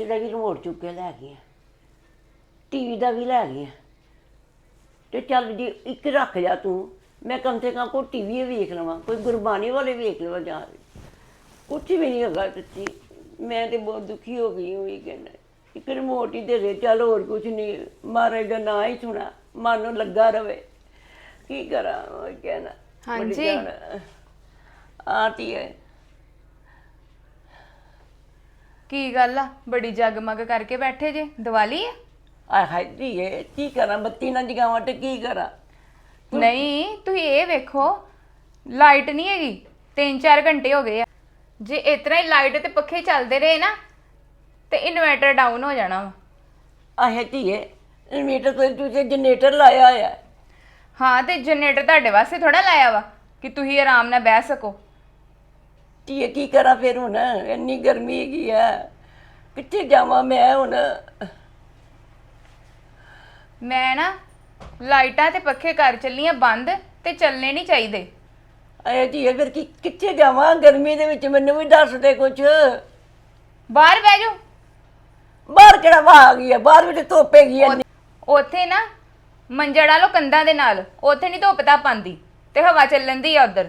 AC ਦਾ ਵੀ remote ਚੁੱਕ ਕੇ ਲੈ ਗਏ ਟੀਵੀ ਦਾ ਵੀ ਲੈ ਗਏ ਤੇ ਚੱਲ ਜੀ ਇੱਕ ਰੱਖ ਜਾ ਤੂੰ ਮੈਂ ਕਮ ਸੇ ਕਮ ਕੋਈ ਟੀਵੀ ਵੇਖ ਲਵਾਂ ਕੋਈ ਗੁਰਬਾਣੀ ਵਾਲੇ ਵੇਖ ਲਵਾਂ ਜਾਂ ਕੁਛ ਵੀ ਨਹੀਂ ਹੈਗਾ ਸੱਚੀ। ਮੈਂ ਤੇ ਬਹੁਤ ਦੁਖੀ ਹੋ ਗਈ ਹਾਂ ਇਹ ਕਹਿੰਦਾ। ਇੱਕ ਰਿਮੋਟ ਹੀ ਦੇ ਦੇ ਚੱਲ ਹੋਰ ਕੁਛ ਨਹੀਂ। ਮਹਾਰਾਜ ਦਾ ਨਾਂ ਹੀ ਸੁਣਾ ਮਨ ਨੂੰ ਲੱਗਾ ਰਵੇ। ਕੀ ਕਰਾਂ ਉਹ ਕਹਿਣਾ ਹਾਂਜੀ। ਆਤੀ ਹੈ। ਕੀ ਗੱਲ ਆ? ਬੜੀ ਜਗਮਗ ਕਰਕੇ ਬੈਠੇ ਜੇ। ਦੀਵਾਲੀ ਆ? ਆ ਹਾਏ ਧੀਏ ਕੀ ਕਰਾਂ? ਬੱਤੀ ਨਾ ਜਗਾਵਾਂ ਤੇ ਕੀ ਕਰਾਂ? ਨਹੀਂ ਤੁਸੀਂ ਇਹ ਵੇਖੋ ਲਾਈਟ ਨਹੀਂ ਹੈਗੀ। 3-4 ਘੰਟੇ ਹੋ ਗਏ ਆ। ਜੇ ਇਤਨਾ ਹੀ ਲਾਈਟ ਤੇ ਪੱਖੇ ਚੱਲਦੇ ਰਹੇ ਨਾ ਤੇ ਇਨਵਰਟਰ ਡਾਊਨ ਹੋ ਜਾਣਾ ਵਾ। ਆਹੇ ਧੀਏ ਇਨਵੇਟਰ ਤੋਂ ਤੁਸੀਂ ਜਨਰੇਟਰ ਲਾਇਆ ਹੋਇਆ। ਹੈ। ਹਾਂ ਤੇ ਜਨਰੇਟਰ ਤੁਹਾਡੇ ਵਾਸਤੇ ਥੋੜਾ ਲਾਇਆ ਵਾ ਕਿ ਤੁਸੀਂ ਆਰਾਮ ਨਾਲ ਬਹਿ ਸਕੋ। ਧੀਏ ਕੀ ਕਰਾਂ ਫਿਰ ਹੁਣ? ਇੰਨੀ ਗਰਮੀ ਹੈਗੀ ਆ। ਕਿੱਥੇ ਜਾਵਾਂ ਮੈਂ ਹੁਣ? ਮੈਂ ਨਾ ਲਾਈਟਾਂ ਤੇ ਪੱਖੇ ਕਰ ਚੱਲੀਆਂ ਬੰਦ ਤੇ ਚੱਲਣੇ ਨਹੀਂ ਚਾਹੀਦੇ। ਆਏ ਧੀਏ ਫਿਰ ਕੀ ਕਿੱਥੇ ਜਾਵਾਂ? ਗਰਮੀ ਦੇ ਵਿੱਚ ਮੈਨੂੰ ਵੀ ਦੱਸ ਦੇ ਕੁਛ। ਬਾਹਰ ਬਹਿ ਜਾਓ। ਬਾਹਰ ਕਿਹੜਾ ਵਾ ਆ ਗਈ ਹੈ? ਬਾਹਰ ਵੀ ਤੇ ਧੁੱਪ ਹੈਗੀ ਹੈ ਉੱਥੇ ਨਾ ਮੰਜੜਾ ਲੋ ਕੰਧਾਂ ਦੇ ਨਾਲ ਉੱਥੇ ਨਹੀਂ ਧੁੱਪ ਤਾਂ ਪਾਂਦੀ ਤੇ ਹਵਾ ਚੱਲਣ ਦੀ ਆ ਉਧਰ।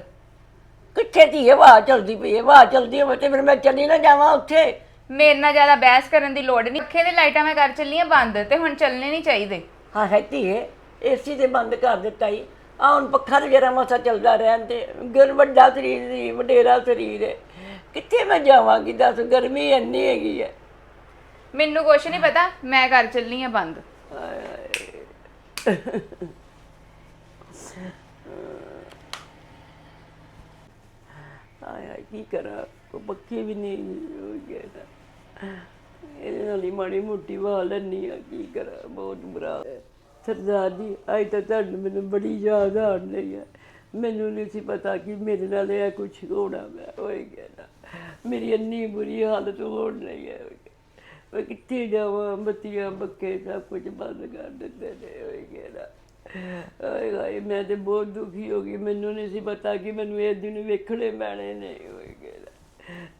ਕਿੱਥੇ ਧੀਏ ਵਾਹ ਚਲਦੀ ਪਈ ਹੈ ਵਾਹ ਚਲਦੀ ਹੋਵੇ ਤੇ ਫਿਰ ਮੈਂ ਚੱਲੀ ਨਾ ਜਾਵਾਂ ਉੱਥੇ। ਮੇਰੇ ਨਾਲ ਜ਼ਿਆਦਾ ਬਹਿਸ ਕਰਨ ਦੀ ਲੋੜ ਨਹੀਂ। ਅੱਖੇ ਦੇ ਲਾਈਟਾਂ ਮੈਂ ਕਰ ਚੱਲੀਆਂ ਬੰਦ ਤੇ ਹੁਣ ਚੱਲਣੇ ਨਹੀਂ ਚਾਹੀਦੇ। ਹਾਂ ਹੈ ਧੀਏ ਏਸੀ ਤੇ ਬੰਦ ਕਰ ਦਿੱਤਾ ਹੀ ਆ ਹੁਣ ਪੱਖਾ ਤੇ ਜਰਾ ਮਸਾ ਚੱਲਦਾ ਰਹਿਣ ਤੇ ਗਰ ਵੱਡਾ ਸਰੀਰ ਸੀ ਵਡੇਰਾ ਸਰੀਰ ਹੈ। ਕਿੱਥੇ ਮੈਂ ਜਾਵਾਂਗੀ? ਦੱਸ ਗਰਮੀ ਇੰਨੀ ਹੈਗੀ ਹੈ। ਮੈਨੂੰ ਕੁਛ ਨਹੀਂ ਪਤਾ ਮੈਂ ਕਰ ਚੱਲੀ ਆ ਬੰਦ। ਹਾਏ। ਕੀ ਕਰਾਂ? ਕੋ ਪੱਖੀ ਵੀ ਨਹੀਂ ਹੋ ਗਿਆ ਨਾ ਇਹਦੇ ਨਾਲ ਹੀ ਮਾੜੀ ਮੋਟੀ ਵਾਹ ਲੈਣੀ ਆ ਕੀ ਕਰਾਂ? ਬਹੁਤ ਬੁਰਾ ਹੈ। ਸਰਦਾਰ ਜੀ, ਅੱਜ ਤਾਂ ਤੁਹਾਨੂੰ ਮੈਨੂੰ ਬੜੀ ਯਾਦ ਆਣ ਲਈ ਹੈ। ਮੈਨੂੰ ਨਹੀਂ ਸੀ ਪਤਾ ਕਿ ਮੇਰੇ ਨਾਲ ਇਹ ਕੁਝ ਹੋਣਾ ਮੈਂ ਹੋਏ ਗਿਆ ਨਾ ਮੇਰੀ ਇੰਨੀ ਬੁਰੀ ਹਾਲਤ ਹੋਣ ਲਈ ਹੈ। ਮੈਂ ਕਿੱਥੇ ਜਾਵਾਂ? ਬੱਤੀਆਂ ਬੱਕੇ ਸਭ ਕੁਝ ਬੰਦ ਕਰ ਦਿੱਤੇ ਨੇ। ਹੋਏ ਗਿਆ ਨਾ ਆਏ ਹਾਏ, ਮੈਂ ਤੇ ਬਹੁਤ ਦੁਖੀ ਹੋ ਗਈ। ਮੈਨੂੰ ਨਹੀਂ ਸੀ ਪਤਾ ਕਿ ਮੈਨੂੰ ਇਹ ਦਿਨ ਵੇਖਣੇ ਪੈਣੇ ਨੇ। ਹੋਏ ਗਿਆ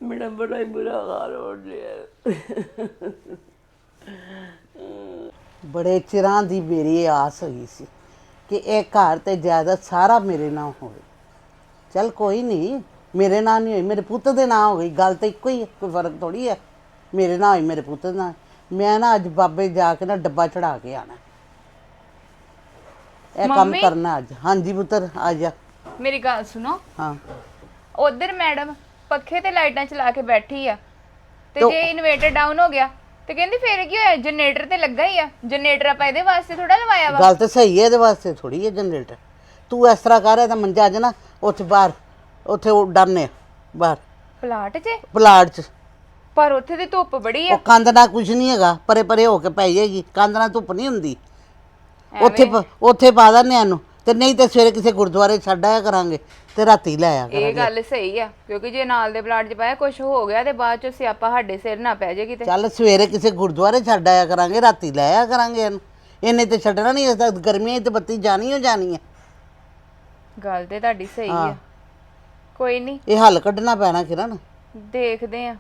ਮੇਰਾ ਬੜਾ ਹੀ ਬੁਰਾ ਹਾਲ ਹੋ ਰਿਹਾ। ਬੜੇ ਚਿਰਾਂ ਦੀ ਮੇਰੀ ਇਹ ਆਸ ਹੋਈ ਸੀ ਕਿ ਇਹ ਘਰ ਤੇ ਜਾਇਦਾਦ ਸਾਰਾ ਮੇਰੇ ਨਾਲ ਹੋਵੇ। ਚਲ ਕੋਈ ਨਹੀਂ, ਮੇਰੇ ਨਾਲ ਨਹੀਂ ਹੋਈ ਮੇਰੇ ਪੁੱਤ ਦੇ ਨਾਂ ਹੋ ਗਈ ਗੱਲ ਤਾਂ ਇੱਕੋ ਹੀ ਹੈ, ਕੋਈ ਫ਼ਰਕ ਥੋੜੀ ਹੈ। ਮੇਰੇ ਨਾਲ ਹੋਈ ਮੇਰੇ ਪੁੱਤ ਦੇ ਨਾਲ ਮੈਂ ਨਾ ਅੱਜ ਬਾਬੇ ਜਾ ਕੇ ਨਾ ਡੱਬਾ ਚੜਾ ਕੇ ਆਣਾ ਇਹ ਕੰਮ ਮੰਮੀ? ਕਰਨਾ ਅੱਜ। ਹਾਂਜੀ ਪੁੱਤਰ ਆ ਜਾ। ਮੇਰੀ ਗੱਲ ਸੁਣੋ। ਹਾਂ। ਉਧਰ ਮੈਡਮ ਪੱਖੇ ਤੇ ਲਾਈਟਾਂ ਚਲਾ ਕੇ ਬੈਠੀ ਆ। ਤੇ ਤੋ- ਜੇ ਇਨਵੇਟਰ ਡਾਊਨ ਹੋ ਗਿਆ ਤੇ ਕਹਿੰਦੀ ਫੇਰ ਕੀ ਹੋਇਆ? ਜਨਰੇਟਰ ਤੇ ਲੱਗਾ ਹੀ ਆ। ਜਨਰੇਟਰ ਆਪਾਂ ਇਹਦੇ ਵਾਸਤੇ ਥੋੜਾ ਲਵਾਇਆ ਵਾ। ਗੱਲ ਤਾਂ ਸਹੀ ਹੈ ਇਹਦੇ ਵਾਸਤੇ ਥੋੜੀ ਹੈ ਜਨਰੇਟਰ। ਤੂੰ ਇਸ ਤਰ੍ਹਾਂ ਕਰ ਰਿਹਾ ਤਾਂ ਮੰਜਾ ਅੱਜ ਨਾ ਉੱਥੇ ਬਾਹਰ ਉੱਥੇ ਉਹ ਡਰਨੇ ਬਾਹਰ। ਪਲਾਟ 'ਚ? ਪਲਾਟ 'ਚ। ਪਰ ਉੱਥੇ ਦੀ ਧੁੱਪ ਬੜੀ ਆ। ਉਹ ਕੰਧ ਨਾਲ ਕੁਝ ਨਹੀਂ ਹੈਗਾ ਪਰੇ ਪਰੇ ਹੋ ਕੇ ਪੈ ਜਾਏਗੀ। ਕੰਧ ਨਾਲ ਧੁੱਪ ਨਹੀਂ ਹੁੰਦੀ। ਉੱਥੇ ਪ- ਉੱਥੇ ਪਾ ਦਿੰਦੇ ਆ ਨੂੰ ਤੇ ਨਹੀਂ ਤੇ ਸਵੇਰੇ ਕਿਸੇ ਗੁਰਦੁਆਰੇ ਛੱਡ ਆਇਆ ਕਰਾਂਗੇ ਤੇ ਰਾਤੀ ਲੈ ਆਇਆ ਇਹ ਕਰਾਂਗੇ। ਗੱਲ ਸਹੀ ਆ ਕਿਉਂਕਿ ਜੇ ਨਾਲ ਦੇ ਪਲਾਟ 'ਚ ਪਾਇਆ ਕੁਝ ਹੋ ਗਿਆ ਤੇ ਬਾਅਦ 'ਚ ਸਿਆਪਾ ਸਾਡੇ ਸਿਰ ਨਾ ਪੈ ਜੇ ਕਿਤੇ। ਚੱਲ ਸਵੇਰੇ ਕਿਸੇ ਗੁਰਦੁਆਰੇ ਛੱਡ ਆਇਆ ਕਰਾਂਗੇ ਰਾਤੀ ਲੈ ਆਇਆ ਕਰਾਂਗੇ ਇਹਨੂੰ। ਇਹਨੇ ਤੇ ਛੱਡਣਾ ਨਹੀਂ ਇਸ ਤਾਂ ਗਰਮੀਆਂ 'ਚ ਤੇ ਬੱਤੀ ਜਾਣੀ ਹੋ ਜਾਣੀ ਹੈ ਗੱਲ ਤੇ ਤੁਹਾਡੀ ਸਹੀ ਆ। ਕੋਈ ਨਹੀਂ। ਇਹ ਹੱਲ ਕੱਢਣਾ ਪੈਣਾ ਕਿਰਨ। ਦੇਖਦੇ ਆ।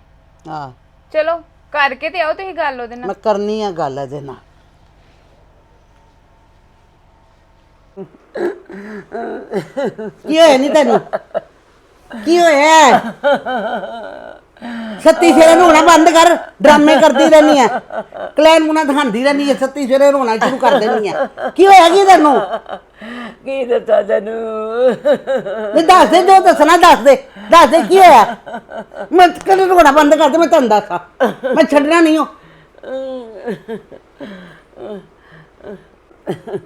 ਹਾਂ। ਚਲੋ ਕਰਕੇ ਤੇ ਆਓ ਤੁਸੀਂ ਗੱਲ ਉਹਦੇ ਨਾਲ। ਮੈਂ ਕਰਨੀ ਆ ਗੱਲ ਇਹਦੇ ਨਾਲ। ਕੀ ਹੋਇਆ ਨਹੀਂ ਤੈਨੂੰ? ਕੀ ਹੋਇਆ? ਸੱਤੀ ਸਵੇਰੇ ਰੋਣਾ ਬੰਦ ਕਰ ਡਰਾਮੇ ਕਰਦੀ ਰਹਿਨੀ ਆ। ਕਲੈਨ ਮੁਨਾ ਦਿਖਾਉਂਦੀ ਰਹਿਨੀ ਆ ਸੱਤੀ ਸਵੇਰੇ ਰੋਣਾ ਸ਼ੁਰੂ ਕਰ ਦੇਣੀ ਆ। ਕੀ ਹੋਇਆ ਕੀ ਤੈਨੂੰ? ਕੀ ਦੱਸਾਂ ਤੈਨੂੰ? ਨਹੀਂ ਦੱਸ ਦੇ ਜੋ ਦੱਸਣਾ ਦੱਸ ਦੇ। ਦੱਸ ਦੇ ਕੀ ਹੋਇਆ? ਮੈਂ ਕਦੇ ਰੋਣਾ ਬੰਦ ਕਰ ਦੇ ਮੈਂ ਤੁਹਾਨੂੰ ਦੱਸਾਂ। ਮੈਂ ਛੱਡਣਾ ਨਹੀਂ ਹੋ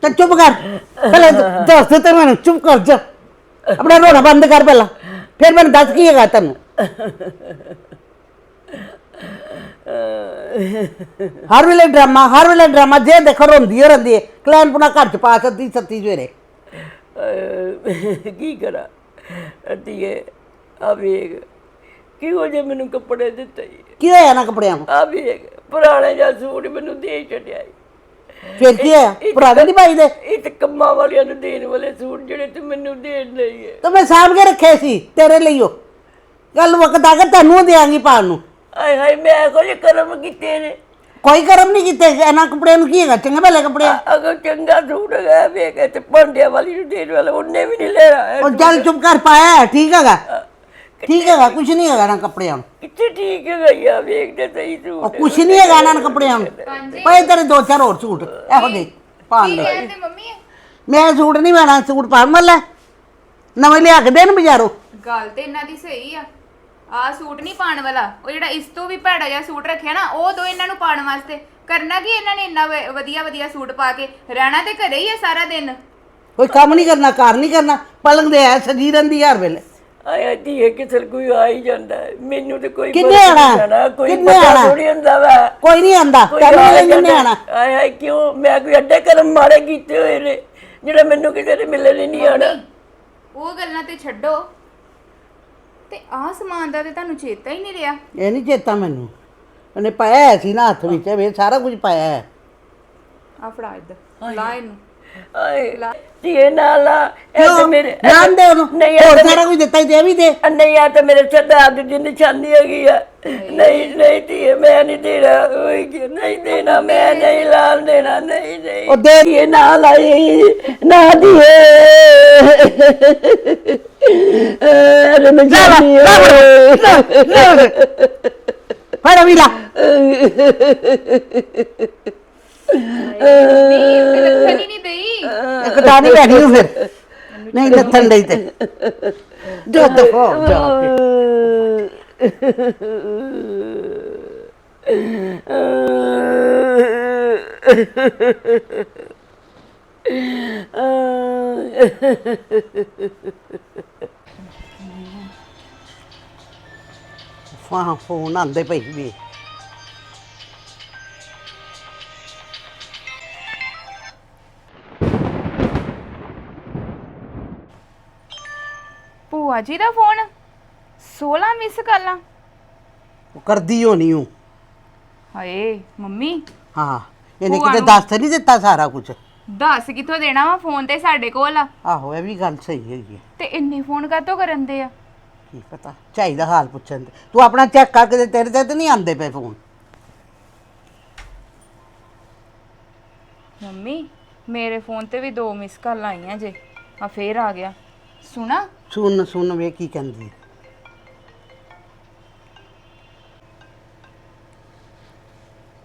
ਤਾਂ ਚੁੱਪ ਕਰ। ਪਹਿਲੇ ਦੱਸ ਦੇ ਤੇ ਮੈਨੂੰ ਚੁੱਪ ਕਰ ਜਾ। ਆਪਣਾ ਰੋਣਾ ਬੰਦ ਕਰ ਪਹਿਲਾਂ। ਫਿਰ ਮੈਨੂੰ ਦੱਸ ਕੀ ਹੈਗਾ ਤੈਨੂੰ। ਹਰ ਵੇਲੇ ਡਰਾਮਾ ਹਰ ਵੇਲੇ ਡਰਾਮਾ ਜੇ ਦੇਖੋ ਰੋਂਦੀ ਹੋ ਰਹਿੰਦੀ ਹੈ ਕਲੈਨ ਪੁਣਾ ਘਰ ਚ ਪਾ ਸਕਦੀ ਸੱਤੀ ਅਹ ਕੀ ਕਰਾਂ? ਅਤੀਏ ਆ ਵੇਖ। ਕਿਉਂ ਜੇ ਮੈਨੂੰ ਕੱਪੜੇ ਦਿੱਤੇ? ਕੀ ਹੋਇਆ ਨਾ ਕੱਪੜਿਆਂ ਨੂੰ ਆ ਵੇਖ ਪੁਰਾਣੇ ਜਿਹਾ ਸੂਟ ਮੈਨੂੰ ਦੇ ਛੱਡਿਆ ਈ। ਫਿਰ ਕੀ ਹੋਇਆ ਪੁਰਾਣੇ ਨਹੀਂ ਪਾਈ ਦੇ। ਇਹ ਤੇ ਕੰਮਾਂ ਵਾਲਿਆਂ ਨੂੰ ਦੇਣ ਵਾਲੇ ਸੂਟ ਜਿਹੜੇ ਤੂੰ ਮੈਨੂੰ ਦੇਣ ਲਈ ਹੈ। ਤਾਂ ਮੈਂ ਸਾਂਭ ਕੇ ਰੱਖੇ ਸੀ ਤੇਰੇ ਲਈ ਉਹ। ਕੱਲ ਵਕਤ ਆ ਕੇ ਤੈਨੂੰ ਦੇਾਂਗੀ ਪਾਣ ਨੂੰ। ਆਏ ਹਾਏ ਮੈਂ ਕੁਝ ਕਰਮ ਕੀਤੇ ਨੇ। ਕੋਈ ਕਰਮ ਨਹੀਂ ਕੀਤੇ ਇਹਨਾਂ ਕੱਪੜਿਆਂ ਨੂੰ ਕੀ ਹੈਗਾ ਚੰਗੇ ਭਲੇ ਕੱਪੜੇ ਆ। ਅਗਰ ਚੰਗਾ ਸੂਟ ਹੈ ਵੇਖ ਤੇ ਭਾਂਡਿਆਂ ਵਾਲੀ ਨੂੰ ਦੇਣ ਵਾਲਾ ਉਹਨੇ ਵੀ ਨਹੀਂ ਲੈਣਾ। ਉਹ ਚੱਲ ਚੁੱਪ ਕਰ ਪਾਇਆ ਹੈ, ਠੀਕ ਹੈਗਾ। ਠੀਕ ਹੈਗਾ ਕੁਝ ਨਹੀਂ ਹੈਗਾ ਨਾ ਕੱਪੜਿਆਂ ਨੂੰ। ਕਿੱਥੇ ਠੀਕ ਹੈ ਗਈਆ ਵੇਖ ਤੇ ਸਹੀ ਉਹ ਸੂਟ ਕੁਝ ਨਹੀਂ ਹੈਗਾ ਇਹਨਾਂ ਨੂੰ ਕੱਪੜਿਆਂ ਨੂੰ। ਪਏ ਤੇਰੇ ਦੋ ਚਾਰ ਹੋਰ ਸੂਟ ਇਹੋ ਜਿਹੇ ਪਾਣ ਕੀ ਲੈ ਕਹਿੰਦੇ ਮੰਮੀ? ਮੈਂ ਸੂਟ ਨਹੀਂ ਲੈਣਾ ਸੂਟ ਪਾਣ ਮੱਲਾ ਨਵੇਂ ਲਿਆ ਕੇ ਦੇਣ ਬਾਜ਼ਾਰੋਂ। ਗੱਲ ਤੇ ਇਹਨਾਂ ਦੀ ਸਹੀ ਆ। ਆ ਸੂਟ ਨਹੀਂ ਪਾਣ ਵਾਲਾ। ਉਹ ਜਿਹੜਾ ਇਸ ਤੋਂ ਵੀ ਭੈੜਾ ਜਿਹਾ ਸੂਟ ਰੱਖਿਆ ਨਾ ਉਹ ਦੋ ਇਹਨਾਂ ਨੂੰ ਪਾਣ ਵਾਸਤੇ। ਕਰਨਾ ਕੀ ਇਹਨਾਂ ਨੇ ਇੰਨਾ ਵ- ਵਧੀਆ ਵਧੀਆ ਸੂਟ ਪਾ ਕੇ? ਰਹਿਣਾ ਤੇ ਘਰੇ ਹੀ ਆ ਸਾਰਾ ਦਿਨ। ਕੋਈ ਕੰਮ ਨਹੀਂ ਕਰਨਾ ਘਰ ਨਹੀਂ ਕਰਨਾ। ਪਲੰਗ ਦੇ ਐ ਸਜੀ ਰਹਿੰਦੀ ਹਰ ਵੇਲੇ। ਆਇਆ ਧੀਏ ਕਿਸੇ ਕੋਈ ਆ ਹੀ ਜਾਂਦਾ ਹੈ। ਮੈਨੂੰ ਤੇ ਕੋਈ ਕਿੰਨੇ ਫ਼ਰਕ ਨਹੀਂ ਆਣਾ? ਪੈਣਾ, ਕੋਈ ਕਿੰਨੇ ਪਤਾ ਆਣਾ? ਥੋੜੀ ਹੁੰਦਾ ਵਾ। ਕੋਈ ਨਹੀਂ ਆਂਦਾ ਕੋਈ ਤੈਨੂੰ ਆ ਨਹੀਂ ਜਾਂਦਾ। ਆਣਾ ਆਏ ਹਾਏ ਕਿਉਂ? ਮੈਂ ਕੋਈ ਅੱਡੇ ਕਰਮ ਮਾਰੇ ਕੀਤੇ ਹੋਏ ਨੇ ਜਿਹੜਾ ਮੈਨੂੰ ਕਿਸੇ ਨੇ ਮਿਲਣ ਹੀ ਨਹੀਂ ਆਣਾ ਉਹ ਗੱਲਾਂ ਤੇ ਛੱਡੋ। ਤੇ ਆਹ ਸਮਾਨ ਦਾ ਤੇ ਤੁਹਾਨੂੰ ਚੇਤਾ ਹੀ ਨਹੀਂ ਰਿਹਾ। ਇਹ ਨਹੀਂ ਚੇਤਾ ਮੈਨੂੰ। ਉਹਨੇ ਪਾਇਆ ਹੋਇਆ ਸੀ ਨਾ ਹੱਥ ਵਿੱਚ ਵੇ ਸਾਰਾ ਕੁਝ ਪਾਇਆ ਹੈ। ਆ ਫੜਾ ਇੱਧਰ ਲਾ ਇਹਨੂੰ। ਆਏ ਧੀਏ ਨਾਲ ਆ ਇਹ ਤੇ ਮੇਰੇ ਨਾਮ ਦੇ ਉਹਨੂੰ? ਨਹੀਂ ਹੋਰ ਇਹ ਤੇ ਸਾਰਾ ਕੁਝ ਦਿੱਤਾ ਹੀ ਤੇ ਇਹ ਵੀ ਦੇ ਨਹੀਂ ਆ ਤੇ ਮੇਰੇ ਸਰਦਾਰ ਦੀ ਨਿਸ਼ਾਨੀ ਹੈਗੀ ਆ। ਨਹੀਂ ਨਹੀਂ ਧੀਏ ਮੈਂ ਨਹੀਂ ਦੇਣਾ ਓਏ ਕਿ ਨਹੀਂ ਦੇਣਾ ਮੈਂ ਨਹੀਂ ਲਾਲ ਦੇਣਾ ਨਹੀਂ ਨਹੀਂ। ਉਹ ਦੇ ਧੀਏ ਨਾ ਲਾਈ ਨਾ ਧੀਏ। ਅਰੇ ਮੈਂ ਜਾਨੀ ਫੜ ਵੀ ਇੱਕ ਟਾਣੀ ਬੈਠੀ ਨੂੰ ਫਿਰ। ਨਹੀਂ ਲੱਥਣ ਡਈ ਤੇ। ਜੋ ਦਫਾ ਹੋ ਜਾ। ਫਾਂ ਫੋਨ ਆਂਦੇ ਪਈ ਵੀ ਭੂਆ ਜੀ ਦਾ ਫੋਨ। 16 ਮਿਸ ਕਾਲਾਂ ਉਹ ਕਰਦੀ ਹੋਣੀ ਹੂੰ ਹਾਏ ਮੰਮੀ। ਹਾਂ ਇਹਨੇ ਭੂਆ ਕਿਤੇ ਨੂੰ- ਦੱਸ ਤੇ ਨਹੀਂ ਦਿੱਤਾ ਸਾਰਾ ਕੁਝ ਦੱਸ ਕਿੱਥੋਂ ਦੇਣਾ ਵਾ ਫੋਨ ਤੇ ਸਾਡੇ ਕੋਲ? ਆ ਆਹੋ ਇਹ ਵੀ ਗੱਲ ਸਹੀ ਹੈਗੀ ਹੈ ਤੇ ਇੰਨੇ ਫੋਨ ਕਾਤੋਂ ਕਰਨ ਦੇ ਆ? ਕੀ ਪਤਾ ਚਾਹੀਦਾ ਹਾਲ ਪੁੱਛਣ ਦੇ ਤੂੰ ਆਪਣਾ ਚੈੱਕ ਕਰਕੇ ਤੇ ਤੇਰੇ ਤੇ ਤਾਂ ਨਹੀਂ ਆਂਦੇ ਪਏ ਫੋਨ। ਮੰਮੀ ਮੇਰੇ ਫੋਨ ਤੇ ਵੀ ਦੋ ਮਿਸ ਕਾਲਾਂ ਆਈਆਂ ਜੇ। ਆ ਫੇਰ ਆ ਗਿਆ। ਸੁਣਾ। ਸੁਣ ਸੁਣ ਵੇ ਕੀ ਕਹਿੰਦੀ। ਹੈ।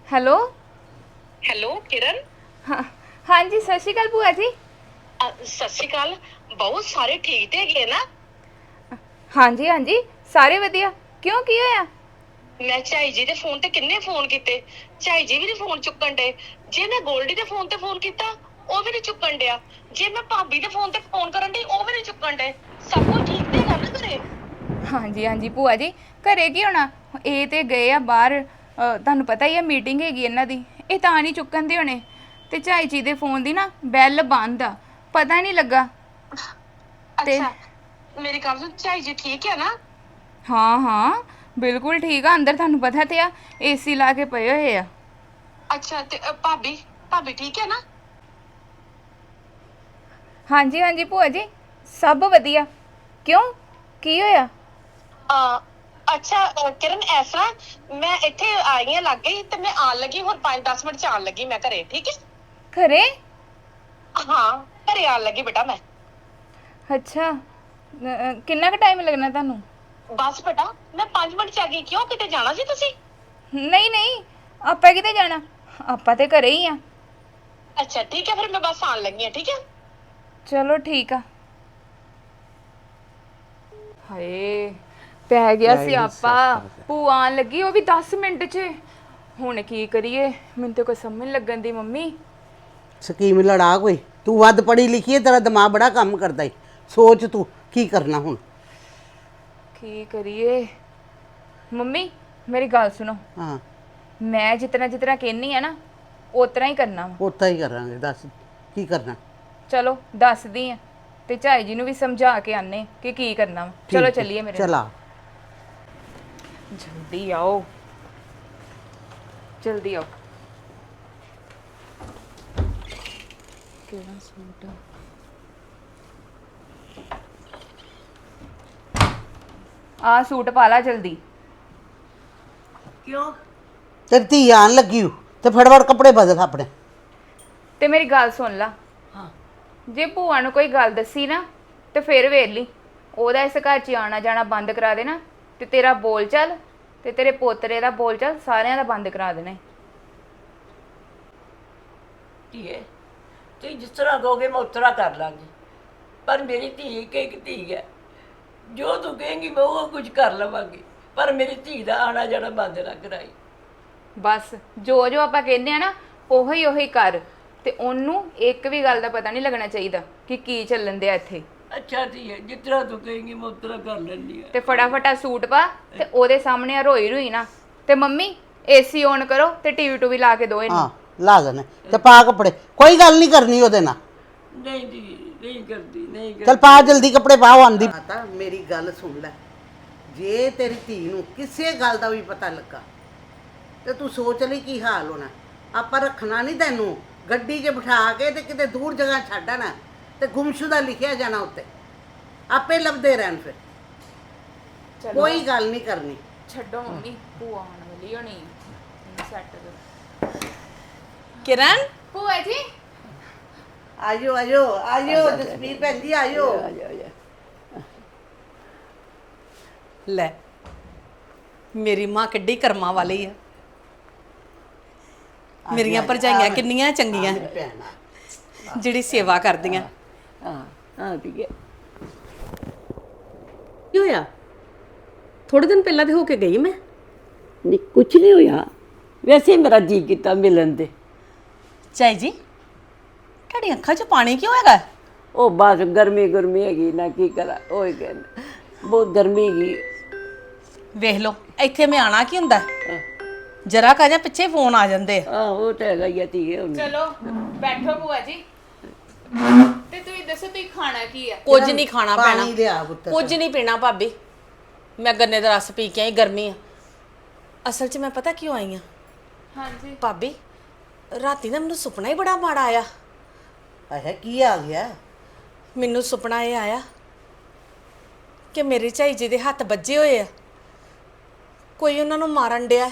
ਹੈਲੋ। ਹੈਲੋ ਕਿਰਨ? ਹਾਂ- ਹਾਂਜੀ ਸਤਿ ਸ਼੍ਰੀ ਅਕਾਲ ਭੂਆ ਜੀ। ਅ, ਸਤਿ ਸ਼੍ਰੀ ਅਕਾਲ। ਬਹੁਤ ਸਾਰੇ ਠੀਕ ਤੇ ਹੈਗੇ ਨਾ? ਹਾਂਜੀ ਹਾਂਜੀ ਸਾਰੇ ਵਧੀਆ। ਕਿਉਂ ਕੀ ਹੋਇਆ? ਮੈਂ ਝਾਈ ਜੀ ਦੇ ਫੋਨ ਤੇ ਕਿੰਨੇ ਫੋਨ ਕੀਤੇ? ਝਾਈ ਜੀ ਵੀ ਨਹੀਂ ਫੋਨ ਚੁੱਕਣ ਦੇ ਜੇ ਮੈਂ ਗੋਲਡੀ ਦੇ ਫੋਨ ਤੇ ਫੋਨ ਕੀਤਾ ਉਹ ਵੀ ਨਹੀਂ ਚੁੱਕਣ ਡਿਆ। ਜੇ ਮੈਂ ਭਾਬੀ ਦੇ ਫੋਨ ਤੇ ਫੋਨ ਕਰਨ ਦੀ ਉਹ ਵੀ ਨਹੀਂ ਚੁੱਕਣ ਦੇ ਸਭ ਕੁਝ ਠੀਕ ਤੇ ਹੈਗਾ ਨਾ ਘਰੇ? ਹਾਂਜੀ ਹਾਂਜੀ ਭੂਆ ਜੀ ਘਰੇ ਕੀ ਹੋਣਾ? ਇਹ ਤੇ ਗਏ ਆ ਬਾਹਰ। ਅ, ਤੁਹਾਨੂੰ ਪਤਾ ਹੀ ਆ ਮੀਟਿੰਗ ਹੈਗੀ ਇਹਨਾਂ ਦੀ। ਇਹ ਤਾਂ ਨਹੀਂ ਚੁੱਕਣ ਦੇ ਹੋਣੇ। ਤੇ ਝਾਈ ਜੀ ਦੇ ਫੋਨ ਦੀ ਨਾ ਬੈਲ ਬੰਦ ਆ। ਪਤਾ ਹੀ ਨਹੀਂ ਲੱਗਾ। ਤੇ- ਅੱਛਾ ਮੇਰੀ ਗੱਲ ਸੁਣ ਝਾਈ ਜੀ ਠੀਕ ਹੈ ਨਾ? ਹਾਂ ਹਾਂ ਬਿਲਕੁਲ ਠੀਕ ਆ ਅੰਦਰ ਤੁਹਾਨੂੰ ਪਤਾ ਤੇ ਆ ਏਸੀ ਲਾ ਕੇ ਪਏ ਹੋਏ ਆ। ਅੱਛਾ ਤੇ ਅ, ਭਾਬੀ ਭਾਬੀ ਠੀਕ ਹੈ ਨਾ? ਹਾਂਜੀ ਹਾਂਜੀ ਭੂਆ ਜੀ ਸਭ ਵਧੀਆ। ਕਿਉਂ? ਕੀ ਹੋਇਆ? ਅ, ਅੱਛਾ ਅ, ਕਿਰਨ ਐਸਾ ਮੈਂ ਇੱਥੇ ਆਈ ਹਾਂ ਲੱਗ ਗਈ ਤੇ ਮੈਂ ਆਣ ਲੱਗੀ ਹੋਰ 5-10 ਮਿੰਟ ਚ ਆਣ ਲੱਗੀ ਮੈਂ ਘਰੇ ਠੀਕ ਹੈ? ਘਰੇ? ਹਾਂ ਘਰੇ ਆਣ ਲੱਗੀ ਬੇਟਾ ਮੈਂ। ਅੱਛਾ ਅ, ਕਿੰਨਾ ਕੁ ਟਾਈਮ ਲੱਗਣਾ ਤੁਹਾਨੂੰ? ਬਸ ਬੇਟਾ ਮੈਂ 5 ਮਿੰਟ ਚ ਆ ਗਈ ਕਿਉਂ ਕਿਤੇ ਜਾਣਾ ਸੀ ਤੁਸੀਂ? ਨਹੀਂ ਨਹੀਂ ਆਪਾਂ ਕਿਤੇ ਜਾਣਾ ਆਪਾਂ ਤੇ ਘਰੇ ਹੀ ਆ ਅੱਛਾ ਠੀਕ ਹੈ ਫਿਰ ਮੈਂ ਬਸ ਆਣ ਲੱਗੀ ਹਾਂ ਠੀਕ ਹੈ? ਚਲੋ ਠੀਕ ਆ। ਹਾਏ ਪੈ ਗਿਆ ਸੀ ਆਪਾ। ਭੂਆ ਆਉਣ ਲੱਗੀ ਉਹ ਵੀ 10 ਮਿੰਟ 'ਚ। ਹੁਣ ਕੀ ਕਰੀਏ? ਮੈਨੂੰ ਤੇ ਕੋਈ ਸਮਝ ਨੀ ਲੱਗਣ ਦੀ ਮੰਮੀ। ਸਕੀਮ ਲੜਾ ਕੋਈ। ਤੂੰ ਵੱਧ ਪੜ੍ਹੀ ਲਿਖੀ ਹੈ ਤੇਰਾ ਦਿਮਾਗ ਬੜਾ ਕੰਮ ਕਰਦਾ ਈ ਸੋਚ ਤੂੰ ਕੀ ਕਰਨਾ ਹੁਣ? ਕੀ ਕਰੀਏ? ਮੰਮੀ ਮੇਰੀ ਗੱਲ ਸੁਣੋ। ਹਾਂ। ਮੈਂ ਜਿਤਨਾ ਜਿਤਨਾ ਕਹਿੰਨੀ ਆ ਨਾ ਉਤਨਾ ਹੀ ਕਰਨਾ ਵਾ। ਉਤਾ ਹੀ ਕਰਾਂਗੇ ਦੱਸ ਕੀ ਕਰਨਾ? ਚਲੋ ਦੱਸਦੀ ਆ। ਤੇ ਝਾਈ ਜੀ ਨੂੰ ਵੀ ਸਮਝਾ ਕੇ ਆਨੇ ਕਿ ਕੀ ਕਰਨਾ ਵਾ। ਚਲੋ ਠੀਕ ਹੈ, ਚੱਲੀਏ ਮੇਰੇ। ਚਲਾ। ਜਲਦੀ ਆਓ। ਜਲਦੀ ਆਓ। ਕਿਹੜਾ ਸੂਟ ਆ? ਆ ਸੂਟ ਪਾ ਲਾ ਜਲਦੀ। ਕਿਉਂ? ਤੇਰੀ ਧੀ ਆਣ ਲੱਗੀ ਓ, ਤੇ ਫਟਾਫਟ ਕੱਪੜੇ ਬਦਲ ਆਪਣੇ। ਤੇ ਮੇਰੀ ਗੱਲ ਸੁਣ ਲਾ। ਜੇ ਭੂਆ ਨੂੰ ਕੋਈ ਗੱਲ ਦੱਸੀ ਨਾ ਤੇ ਫਿਰ ਵੇਖ ਲਈ। ਉਹਦਾ ਇਸ ਘਰ 'ਚ ਆਣਾ ਜਾਣਾ ਬੰਦ ਕਰਾ ਦੇਣਾ ਤੇ ਤੇਰਾ ਬੋਲ ਚੱਲ ਤੇ ਤੇਰੇ ਪੋਤਰੇ ਦਾ ਬੋਲ ਚੱਲ ਸਾਰਿਆਂ ਦਾ ਬੰਦ ਕਰਾ ਦੇਣਾ ਈ। ਧੀਏ ਤੁਸੀਂ ਜਿਸ ਤਰ੍ਹਾਂ ਕਹੋਗੇ ਮੈਂ ਉਸ ਤਰ੍ਹਾਂ ਕਰ ਲਾਂਗੀ। ਪਰ ਮੇਰੀ ਧੀ ਇੱਕ ਇੱਕ ਧੀ ਹੈ। ਜੋ ਤੂੰ ਕਹੇਂਗੀ ਮੈਂ ਉਹ ਕੁਝ ਕਰ ਲਵਾਂਗੀ ਪਰ ਮੇਰੀ ਧੀ ਦਾ ਆਣਾ ਜਾਣਾ ਬੰਦ ਨਾ ਕਰਾਈ। ਬਸ ਜੋ ਜੋ ਆਪਾਂ ਕਹਿੰਦੇ ਆ ਨਾ ਉਹੀ ਉਹੀ ਕਰ। ਤੇ ਉਹਨੂੰ ਇੱਕ ਵੀ ਗੱਲ ਦਾ ਪਤਾ ਨਹੀਂ ਲੱਗਣਾ ਚਾਹੀਦਾ ਕਿ ਕੀ ਚੱਲਣ ਦਿਆ ਇੱਥੇ। ਅੱਛਾ ਜਿਸ ਤਰ੍ਹਾਂ ਤੂੰ ਕਹੇਂਗੀ ਮੈਂ ਤਰ੍ਹਾਂ ਕਰ ਲੈਂਦੀ ਹਾਂ ਤੇ ਫਟਾਫਟਾ ਸੂਟ ਪਾ ਤੇ ਉਹਦੇ ਸਾਹਮਣੇ ਆ ਰੋਈ ਰੋਈ ਨਾ। ਤੇ ਮੰਮੀ ਏਸੀ ਔਨ ਕਰੋ ਤੇ ਟੀਵੀ ਟੂਵੀ ਲਾ ਕੇ ਦੋ ਇਹਨੂੰ। ਹਾਂ ਲਾ ਦੇਣੇ ਤੇ ਪਾ ਕੱਪੜੇ। ਕੋਈ ਗੱਲ ਨਹੀਂ ਕਰਨੀ ਉਹਦੇ ਨਾਲ। ਨਹੀਂ ਧੀ ਨਹੀਂ ਕਰਦੀ ਨਹੀਂ ਚਲ ਪਾ ਜਲਦੀ ਕੱਪੜੇ ਪਾਓ ਆਂਦੀ। ਮਾਤਾ ਮੇਰੀ ਗੱਲ ਸੁਣ ਲੈ। ਜੇ ਤੇਰੀ ਧੀ ਨੂੰ ਕਿਸੇ ਗੱਲ ਦਾ ਵੀ ਪਤਾ ਲੱਗਾ ਤੇ ਤੂੰ ਸੋਚ ਲਈ ਕੀ ਹਾਲ ਹੋਣਾ। ਆਪਾਂ ਰੱਖਣਾ ਨਹੀਂ ਤੈਨੂੰ। ਗੱਡੀ 'ਚ ਬਿਠਾ ਕੇ ਤੇ ਕਿਤੇ ਦੂਰ ਜਗ੍ਹਾ ਛੱਡਣਾ ਤੇ ਗੁੰਮਸ਼ੁਦਾ ਲਿਖਿਆ ਜਾਣਾ ਉੱਤੇ। ਆਪੇ ਲੱਭਦੇ ਰਹਿਣ ਫਿਰ। ਕੋਈ ਗੱਲ ਨਹੀਂ ਕਰਨੀ। ਛੱਡੋ ਮੰਮੀ ਭੂਆ ਆਉਣ ਵਾਲੀ ਹੋਣੀ ਸੈੱਟ ਕਿਰਨ? ਭੂਆ ਜੀ? ਆਜੋ ਆਜੋ ਆਜੋ ਜਸਮੀਰ ਭੈਣ ਜੀ ਆਜੋ। ਲੈ ਮੇਰੀ ਮਾਂ ਕਿੱਡੀ ਕਰਮਾਂ ਵਾਲੀ ਆ। ਮੇਰੀਆਂ ਭਰਜਾਈਆਂ ਕਿੰਨੀਆਂ ਚੰਗੀਆਂ? ਭੈਣ ਜਿਹੜੀ ਸੇਵਾ ਕਰਦੀਆਂ। ਹਾਂ ਹਾਂ। ਧੀਏ ਕੀ ਹੋਇਆ? ਥੋੜੇ ਦਿਨ ਪਹਿਲਾਂ ਤੇ ਹੋ ਕੇ ਗਈ ਮੈਂ? ਨਹੀਂ ਕੁਝ ਨਹੀਂ ਹੋਇਆ। ਵੈਸੇ ਹੀ ਮੇਰਾ ਜੀ ਕੀਤਾ ਮਿਲਣ ਦੇ ਚਾਈ ਜੀ ਤੁਹਾਡੀ ਅੱਖਾਂ 'ਚ ਪਾਣੀ ਕਿਉਂ ਹੈਗਾ? ਉਹ ਬਸ ਗਰਮੀ ਗਰਮੀ ਹੈਗੀ ਨਾ ਕੀ ਕਰਾਂ ਉਹ ਹੀ ਕਹਿੰਦਾ। ਬਹੁਤ ਗਰਮੀ ਹੈਗੀ। ਵੇਖ ਲਓ ਇੱਥੇ ਮੈਂ ਆਣਾ ਕੀ ਹੁੰਦਾ? ਜਰਾ ਕਾ ਜਾਂ ਪਿੱਛੇ ਫੋਨ ਆ ਜਾਂਦੇ ਆ। ਆ ਉਹ ਤਾਂ ਹੈਗਾ ਹੀ ਆ ਧੀਏ ਹੁਣ। ਚਲੋ ਬੈਠੋ ਭੂਆ ਜੀ। ਤੇ ਤੁਸੀਂ ਦੱਸੋ ਤੁਸੀਂ ਖਾਣਾ ਕੀ ਆ? ਕੁਝ ਨਹੀਂ ਖਾਣਾ ਪੈਣਾ ਪਾਣੀ। ਲਿਆ ਪੁੱਤਰ ਕੁਝ ਨਹੀਂ ਪੀਣਾ ਭਾਬੀ। ਮੈਂ ਗੰਨੇ ਦਾ ਰਸ ਪੀ ਕੇ ਆਈ ਗਰਮੀ ਆ। ਅਸਲ 'ਚ ਮੈਂ ਪਤਾ ਕਿਉਂ ਆਈ ਆ? ਹਾਂਜੀ। ਭਾਬੀ ਰਾਤੀ ਨਾ ਮੈਨੂੰ ਸੁਪਨਾ ਹੀ ਬੜਾ ਮਾੜਾ ਆਇਆ। ਆਹ ਕੀ ਆ ਗਿਆ? ਮੈਨੂੰ ਸੁਪਨਾ ਇਹ ਆਇਆ ਕਿ ਮੇਰੇ ਝਾਈ ਜੀ ਦੇ ਹੱਥ ਵੱਜੇ ਹੋਏ ਆ। ਕੋਈ ਉਹਨਾਂ ਨੂੰ ਮਾਰਨ ਡਿਆ। ਹੈ।